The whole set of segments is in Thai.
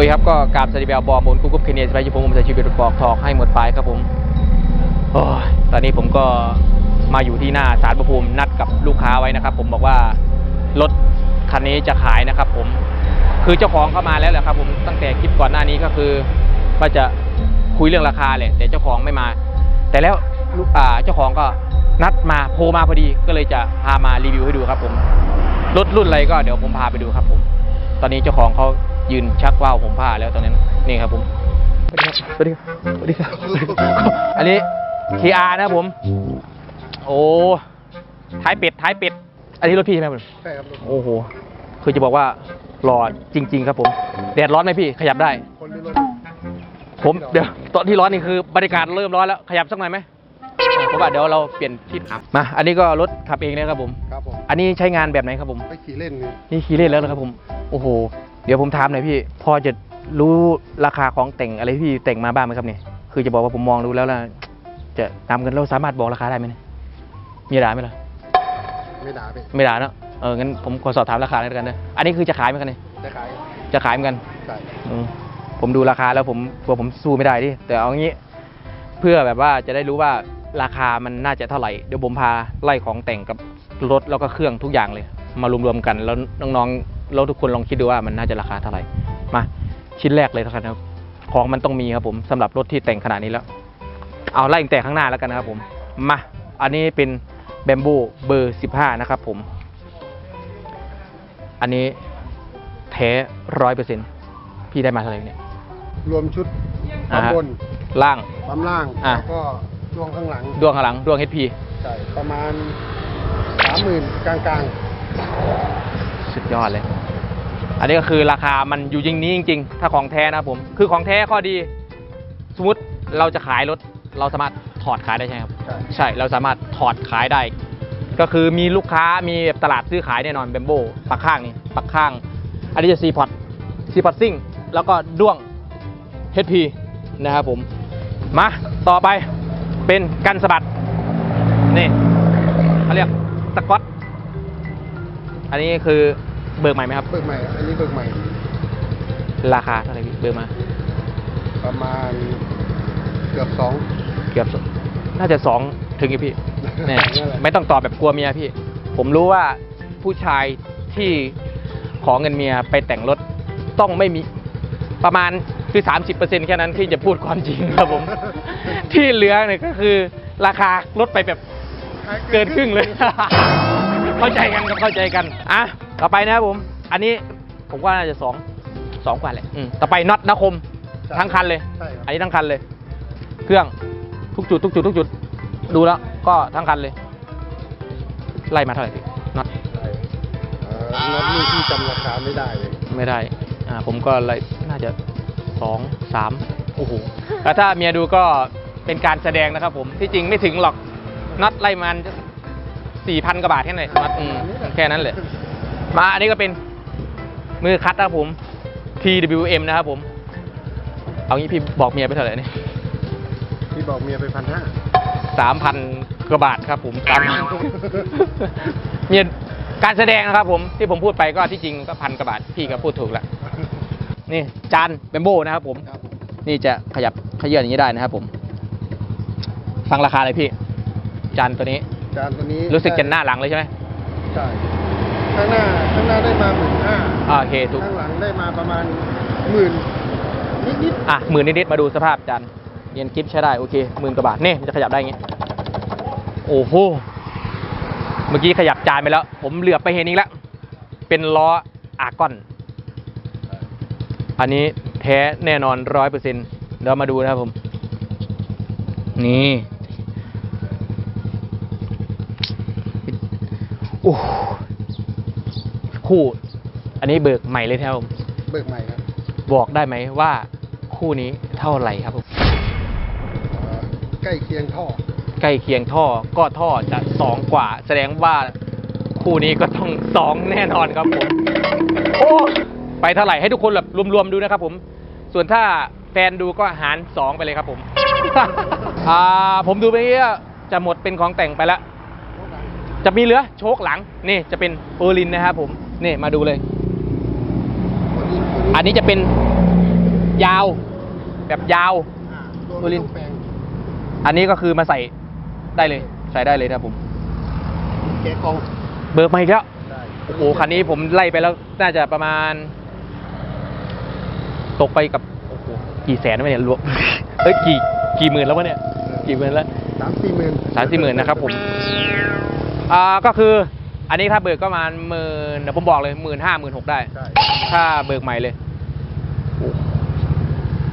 โอเคครับก็กราบสวัสดีแบบบอมบนกุ๊กกุ๊บเคเนียสไปยุพงศ์ผมใส่ชีวิตปอกทอกให้หมดไปครับผมโอ้ยตอนนี้ผมก็มาอยู่ที่หน้าสารประภูมินัดกับลูกค้าไว้นะครับ ผมบอกว่ารถคันนี้จะขายนะครับ ผมคือเจ้าของเข้ามาแล้วแหละครับ ผมตั้งแต่คลิปก่อนหน้านี้ก็คือว่าจะคุยเรื่องราคาแหละแต่เจ้าของไม่มา แต่แล้วลูกอ่าเจ้าของก็นัดมาโทรมาพอดีก็เลยจะพามารีวิวให้ดูครับ ผมรถรุ่นอะไรก็เดี๋ยวผมพาไปดูครับ ผม ตอนนี้เจ้าของเขา ยืนชักว่าวผมผ้าแล้วตอนนั้นนี่ครับผมสวัสดีครับสวัสดีครับสวัสดีครับอันนี้ KR นะครับผม โอ้ท้ายเป็ดท้ายเป็ดอันนี้รถพี่ใช่ไหมครับผมใช่ครับลูกโอ้โหคือจะบอกว่าหล่อจริง ๆ ครับผมแดดร้อนไหมพี่ขยับได้ คนหรือรถผมเดี๋ยวตอนที่ร้อนนี่คือบรรยากาศเริ่มร้อนแล้วขยับสักหน่อยไหมเพราะว่าเดี๋ยวเราเปลี่ยนทิศครับมาอันนี้ก็รถขับเองนะครับผมครับผมอันนี้ใช้งานแบบไหนครับผมไปขี่เล่นนี่นี่ขี่เล่นแล้วนะครับผม โอ้โห เดี๋ยวผมถามหน่อยพี่ พอจะรู้ราคาของแต่งอะไรที่พี่แต่งมาบ้างไหมครับเนี่ยคือจะบอกว่าผมมองดูแล้วล่ะจะนำกันเราสามารถบอกราคาได้ไหมเนี่ยมีด่าไหมล่ะไม่ด่าไปไม่ด่าเนอะเอองั้นผมขอสอบถามราคาหน่อยแล้วกันนะอันนี้คือจะขายไหมครับเนี่ยจะขายจะขายเหมือนกันใช่อืมผมดูราคาแล้วผมกลัวผมสู้ไม่ได้ดิแต่เอางี้ เพื่อแบบว่าจะได้รู้ว่าราคามันน่าจะเท่าไหร่เดี๋ยวผมพาไล่ของแต่งกับรถแล้วก็เครื่องทุกอย่างเลย มารวมๆกันแล้วน้องๆ เราทุกคนลองคิดดูว่ามันน่าจะราคาเท่าไหร่มาชิ้นแรกเลยนะครับของมันต้องมีครับผมสำหรับรถที่แต่งขนาดนี้แล้ว เอาไล่ตั้งแต่ข้างหน้าแล้วกันนะครับผมมาอันนี้เป็นแบมโบเบอร์15นะครับผม อันนี้แท้ร้อยเปอร์เซ็นพี่ได้มาเท่าไหร่เนี่ยรวมชุดอ่าปั๊มฮะบนล่างปั๊มล่างอ่าแล้วก็ช่วงข้างหลังดวงข้างหลังดวง HP ใช่ประมาณสามหมื่นกลาง สุดยอดเลย อันนี้ก็คือราคามันอยู่ยิงนี้จริง ๆ ถ้าของแท้นะครับผม คือของแท้ข้อดี สมมติเราจะขายรถเราสามารถถอดขายได้ใช่ไหมครับๆใช่ใช่ เราสามารถถอดขายได้ ก็คือมีลูกค้ามีแบบตลาดซื้อขายแน่นอนเบมโบปักข้างนี่ปักข้าง อันนี้จะซีพอตซีพอตซิ่งแล้วก็ด้วง HP นะครับผม มาต่อไปเป็นกันสะบัด นี่เขาเรียกสกอต อันนี้คือเบิกใหม่ไหมครับ เบิกใหม่ อันนี้เบิกใหม่ ราคาเท่าไหร่พี่เบิกมา ประมาณเกือบสอง เกือบสน่าจะสองถึงอีกพี่ เนี่ยนั่นแหละไม่ต้องตอบแบบกลัวเมียพี่ ผมรู้ว่าผู้ชายที่ขอเงินเมียไปแต่งรถต้องไม่มีประมาณคือสามสิบเปอร์เซ็นแค่นั้นที่จะพูดความจริงครับผม ที่เหลือเนี่ยก็คือราคาลดไปแบบเกินครึ่งเลย เข้าใจกันครับเข้าใจกันอะต่อไปนะครับผม อันนี้ผมว่าน่าจะสองสองกว่าแหละอืมต่อไปน็อตนคมทั้งคันเลย ใช่ครับ อันนี้ทั้งคันเลย เครื่องทุกจุดทุกจุดทุกจุด ดูแล้วก็ทั้งคันเลย ไล่มาเท่าไหร่พี่น็อตใช่เอ่อรถนี่ที่จำราคาไม่ได้เลย ไม่ได้ อ่า ผมก็ไล่น่าจะสองสามโอ้โหแต่ถ้าเมียดูก็เป็นการแสดงนะครับผม ที่จริงไม่ถึงหรอกน็อตไล่มัน สี่พันกว่าบาทแค่นั้นเลยน็อตอืมแค่นั้นเลย มาอันนี้ก็เป็นมือคัดนะครับผม TWM นะครับผม เอางี้พี่บอกเมียไปเท่าไหร่เนี่ยที่บอกเมียไปพันห้าสามพันกว่าบาทครับผมสามเนี่ยการแสดงนะครับผมที่ผมพูดไปก็ที่จริงก็พันกว่าบาทพี่ก็พูดถูกแล้วนี่จานเบมโบนะครับผมครับผมนี่จะขยับขยื่นอย่างนี้ได้นะครับผม ฟังราคาเลยพี่ จานตัวนี้ จานตัวนี้รู้สึกจะหน้าหลังเลยใช่ไหมใช่ข้างหน้าข้างหน้าได้มาหมื่นห้าอ่าโอเคถูกข้างหลังได้มาประมาณหมื่นนิดอะหมื่นนิดๆมาดูสภาพจานเย็นกิฟใช้ได้โอเคหมื่นกว่าบาทนี่มันจะขยับได้อย่างงี้โอ้โหเมื่อกี้ขยับจานไปแล้ว ผมเหลือบไปเห็นอีกแล้วเป็นล้ออาร์กอน อันนี้แท้แน่นอนร้อยเปอร์เซ็นต์เดี๋ยวมาดูนะครับผม นี่ โอ้คู่ อันนี้เบิกใหม่เลยครับผมๆเบิกใหม่ครับบอกได้ไหมว่าคู่นี้เท่าไหร่ครับผมเอ่อใกล้เคียงท่อใกล้เคียงท่อก็ท่อจะสองกว่า แสดงว่าคู่นี้ก็ต้องสองแน่นอนครับผมโอ้ไปเท่าไหร่ให้ทุกคนแบบรวมๆดูนะครับผม ส่วนถ้าแฟนดูก็หารสองไปเลยครับผม อ่าผมดูไปเนี้ยจะหมดเป็นของแต่งไปแล้ว จะมีเหลือโชคหลังนี่จะเป็นเปอร์ลินนะครับผมนี่มาดูเลย อันนี้จะเป็นยาว แบบยาวอ่าตัวตัวลิ้ไม่นต้องแปลงอันนี้ก็คือมาใส่ได้เลย ใส่ได้เลยนะครับผมแกะกล่องเบิกมาอีกแล้วได้โอ้โหคันนี้ผมไล่ไปแล้วน่าจะประมาณ ตกไปกับโอ้โหกี่แสนวะเนี่ยรวมเอ้ยกี่กี่หมื่นแล้ววะเนี่ย กี่หมื่นแล้วสามสี่หมื่นสามสี่หมื่นนะครับผม อ่าก็คืออันนี้ถ้าเบิกก็ประมาณหมื่นเดี๋ยวผมบอกเลยหมื่นห้าหมื่นหกได้ ใช่ถ้าเบิกใหม่เลยโอ้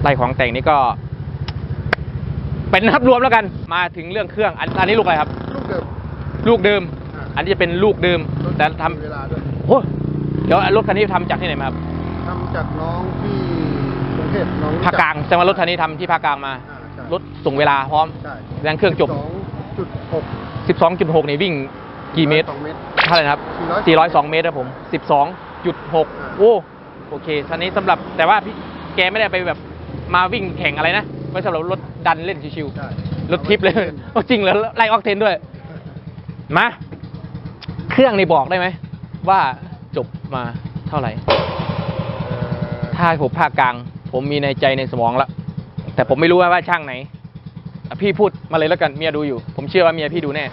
ไล่ของแต่งนี่ก็ เป็นนับรวมแล้วกัน มาถึงเรื่องเครื่อง อันอันนี้ลูกอะไรครับ ลูกเดิม ลูกเดิม อ่า อันนี้จะเป็นลูกเดิมรถแต่ทมีเวลาด้วยำโอ้เดี๋ยวรถคันนี้ทำจากที่ไหนมาครับทำจากน้องที่กรุงเทพน้องภาคกลางแต่ว่ารถคันนี้ทำที่ภาคกลางมา อ่าใช่รถส่งเวลาพร้อม ใช่แรงเครื่องจบ สองจุดหก 12.6 นี่วิ่ง กี่เมตร สองเมตร เท่าไหร่นะครับ 400 402เมตรครับผม 12.6 โอ้ โอเคคันนี้สำหรับแต่ว่าพี่แกไม่ได้ไปแบบมาวิ่งแข่งอะไรนะไว้สำหรับรถดันเล่นชิวใช่ ๆ รถทิปเลยโอ้จริงเหรอไล่ออกเทนด้วย มา เครื่องนี่บอกได้ไหม ว่าจบมาเท่าไหร่เอ่อถ้าผมภาคกลาง ผมมีในใจในสมองแล้วแต่ผมไม่รู้ว่าว่าช่างไหนอะพี่พูดมาเลยแล้วกันเมียดูอยู่ ผมเชื่อว่าเมียพี่ดูแน่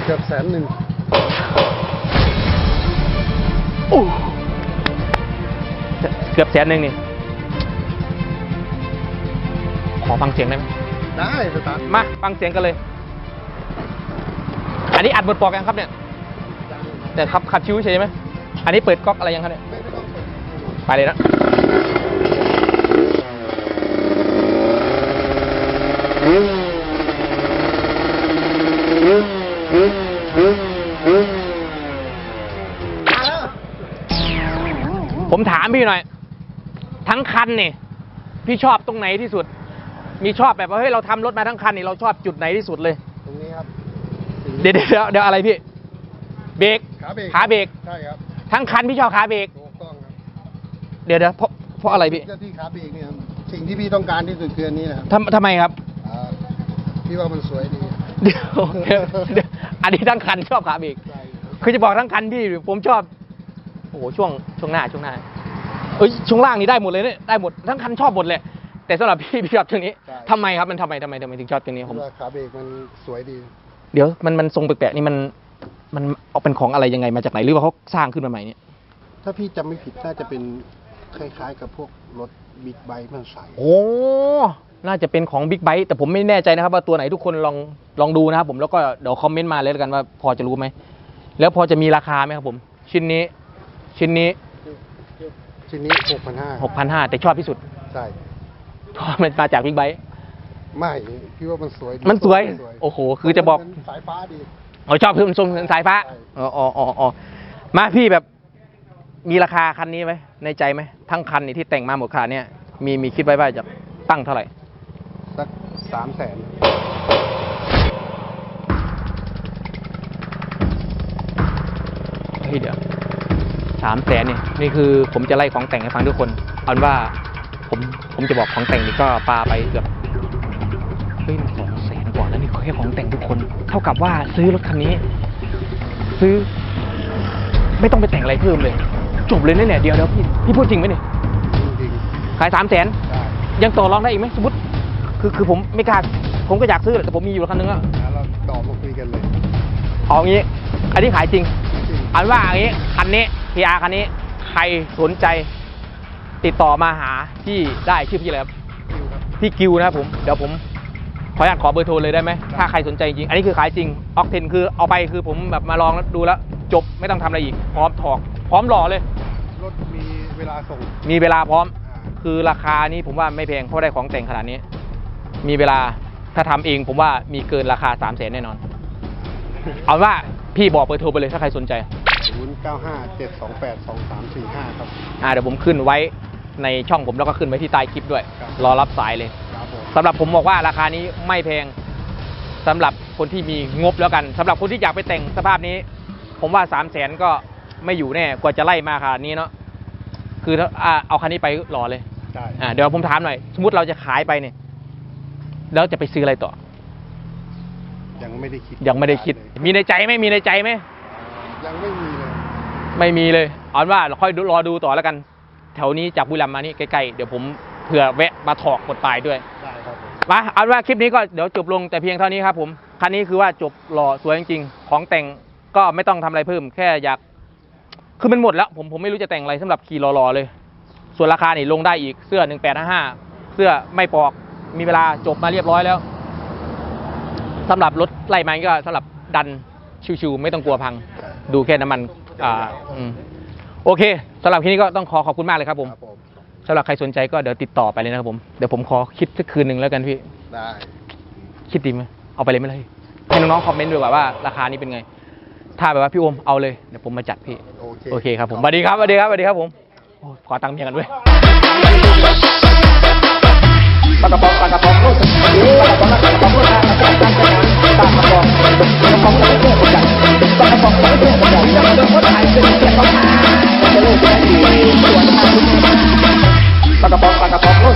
เกือบแสนหนึ่งโอ้เกือบแสนหนึ่งนี่ ขอฟังเสียงได้ไหมได้สตาร์ทมาฟังเสียงกันเลย อันนี้อัดบทปอกยังครับเนี่ย แต่ขับขัดชิวเฉยไหม อันนี้เปิดก๊อกอะไรยังครับเนี่ยไม่ไม่ต้องเปิดไปเลยนะ ผมถามพี่หน่อย ทั้งคันนี่พี่ชอบตรงไหนที่สุด มีชอบแบบว่าเฮ้ยเราทำรถมาทั้งคันนี่เราชอบจุดไหนที่สุดเลย ตรงนี้ครับเดี๋ยวเดี๋ยวเดี๋ยวอะไรพี่ เบรกขาเบรกขาเบรกใช่ครับทั้งคันพี่ชอบขาเบรกถูกต้องครับเดี๋ยวเดี๋ยวเพราะเพราะอะไรพี่เจ้าที่ขาเบรกเนี่ยครับสิ่งที่พี่ต้องการที่สุดคืออันนี้นะครับทำทำไมครับอ่าพี่ว่ามันสวยดีเดี๋ยวเดี๋ยวเดี๋ยวอันนี้ทั้งคันชอบขาเบรกใช่ครับคือจะบอกทั้งคันพี่ผมชอบ โอ้โหช่วงช่วงหน้าช่วงหน้าเอ้ยช่วงล่างนี่ได้หมดเลยเนี่ยได้หมดทั้งคันชอบหมดเลย แต่สำหรับพี่พี่ชอบตรงนี้ทำไมครับมันทำไมทำไมทำไมถึงชอบตรงนี้ผมพี่ว่าขาเบรกมันสวยดี เดี๋ยวมันมันทรงแปลกๆนี่มันมันเอาเป็นของอะไรยังไงมาจากไหนหรือว่าเขาสร้างขึ้นมาใหม่เนี่ยถ้าพี่จำไม่ผิดน่าจะเป็นคล้ายๆกับพวกรถบิ๊กไบค์มันใสโอ้น่าจะเป็นของบิ๊กไบ e แต่ผมไม่แน่ใจนะครับว่าตัวไหนทุกคนลองลองดูนะครับผมแล้วก็เดี๋ยวคอมเมนต์มาเลยแล้วกันว่าพอจะรู้ไหมแล้วพอจะมีราคาไหมครับผม ชิ้นนี้ ชิ้นนี้ ชิ้นนี้หกพันห้าหกพันห้าแต่ชอบที่สุด ใช่เพราะมันมาจากบิ๊กไบ e ไม่พี่ว่ามันสวยดีมันสวย โอ้โห คือจะบอกมันสายฟ้าดี เราชอบคือมันทรงสายฟ้าใช่อ๋ออ๋ออ๋ออ๋อมาพี่แบบมีราคาคันนี้ไหมในใจไหมทั้งคันนี่ที่แต่งมาหมดขนาดเนี้ยมีมีคิดไว้ว่าจะตั้งเท่าไหร่ สักสามแสนเฮ้ยเดี๋ยว สามแสนเนี่ยนี่คือผมจะไล่ของแต่งให้ฟังทุกคนเอาเป็นว่าผมผมจะบอกของแต่งนี่ก็ปาไปเกือบเฮ้ยสองแสนกว่าแล้วนี่แค่ของแต่งทุกคน เท่ากับว่าซื้อรถคันนี้ ซื้อ ไม่ต้องไปแต่งอะไรเพิ่มเลย จบเลยนะเนี่ยเดี๋ยวเดี๋ยวพี่พี่พูดจริงไหมเนี่ยจริงขายสามแสนๆได้ยังต่อรองได้อีกไหมสมมติ คือคือผมไม่กล้าผมก็อยากซื้อแหละแต่ผมมีอยู่คันนึงแล้วแล้วเราต่อมาคุยกันเลยเอางี้ อันนี้ขายจริงจริงอันว่าอย่างนี้คันนี้ PR คันนี้ใครสนใจติดต่อมาหาที่ได้ชื่อพี่อะไรครับคิวครับพี่กิวนะครับผมเดี๋ยวผมขออนุญาตขอเบอร์โทรเลยได้ไหมถ้าใครสนใจจริง อันนี้คือขายจริงออกเทนคือเอาไปคือผมแบบมาลองแล้วดูแล้วจบไม่ต้องทำอะไรอีก พร้อมถอก พร้อมหล่อเลย รถมีเวลาส่ง มีเวลาพร้อมอ่าคือราคานี้ผมว่าไม่แพงเพราะได้ของแต่งขนาดนี้ มีเวลาถ้าทำเองผมว่ามีเกินราคา3ามแสนแน่นอน เอาว่าพี่บอกเบอร์โทรไปเลยถ้าใครสนใจ ศูนย์เก้าห้าเจ็ดสองแปดสองสามสี่ห้าครับ อ่าเดี๋ยวผมขึ้นไว้ในช่องผมแล้วก็ขึ้นไว้ที่ใต้คลิปด้วย ครับ รอรับสายเลยครับผมสำหรับผมบอกว่าราคานี้ไม่แพงสำหรับคนที่มีงบแล้วกันสำหรับคนที่อยากไปแต่งสภาพนี้ ผมว่า3 0 0แสนก็ไม่อยู่แน่กว่าจะไล่มาขนาดนี้เนาะคือถ้าอ่าเอาคันนี้ไปหล่อเลยได้อ่าเดี๋ยวผมถามหน่อย สมมติเราจะขายไปเนี่ยแล้วจะไปซื้ออะไรต่อ ยังไม่ได้คิดยังไม่ได้คิด เลยมีในใจไหมมีในใจไหมยังไม่มีเลย ไม่มีเลยเอาเป็นว่าเราค่อยดูรอดูต่อแล้วกัน แถวนี้จากบุรีรัมย์มานี่ใกล้ๆเดี๋ยวผมเผื่อแวะมาถอกกดปลายด้วยได้ครับผมมาเอาเป็นว่าคลิปนี้ก็เดี๋ยวจบลงแต่เพียงเท่านี้ครับผมคันนี้คือว่าจบหล่อสวยจริงๆของแต่งก็ไม่ต้องทำอะไรเพิ่ม แค่อยากคือมันหมดแล้ว ผมผมไม่รู้จะแต่งอะไรสำหรับขี่หล่อๆเลย ส่วนราคานี่ลงได้อีกเสื้อ1855เสื้อไม่ปอกมีเวลาจบมาเรียบร้อยแล้วสำหรับรถไล่มันก็สำหรับดันชิวๆไม่ต้องกลัวพัง ดูแค่น้ำมัน อ่าอืมโอเคสำหรับคลิปนี้ก็ต้องขอขอบคุณมากเลยครับผมครัสำหรับใครสนใจก็เดี๋ยวติดต่อไปเลยนะครับผมเดี๋ยวผมขอคิดสักคืนหนึ่งแล้วกันพี่ ได้คิดดีไหมเอาไปเลยไม่เลยให้น้องๆคอมเมนต์ด้วยว่าว่าราคานี้เป็นไง ถ้าแบบว่าพี่โอมเอาเลยเดี๋ยวผมมาจัดพี่ โอเคครับผมสวัสดีครับสวัสดีครับสวัสดีครับผมขอตังค์เมียกันด้วย ปากกระป๋องปากกระป๋องลูกปากกระป๋องปากกระป๋องลูก ปากกระป๋องปากกระป๋องโลด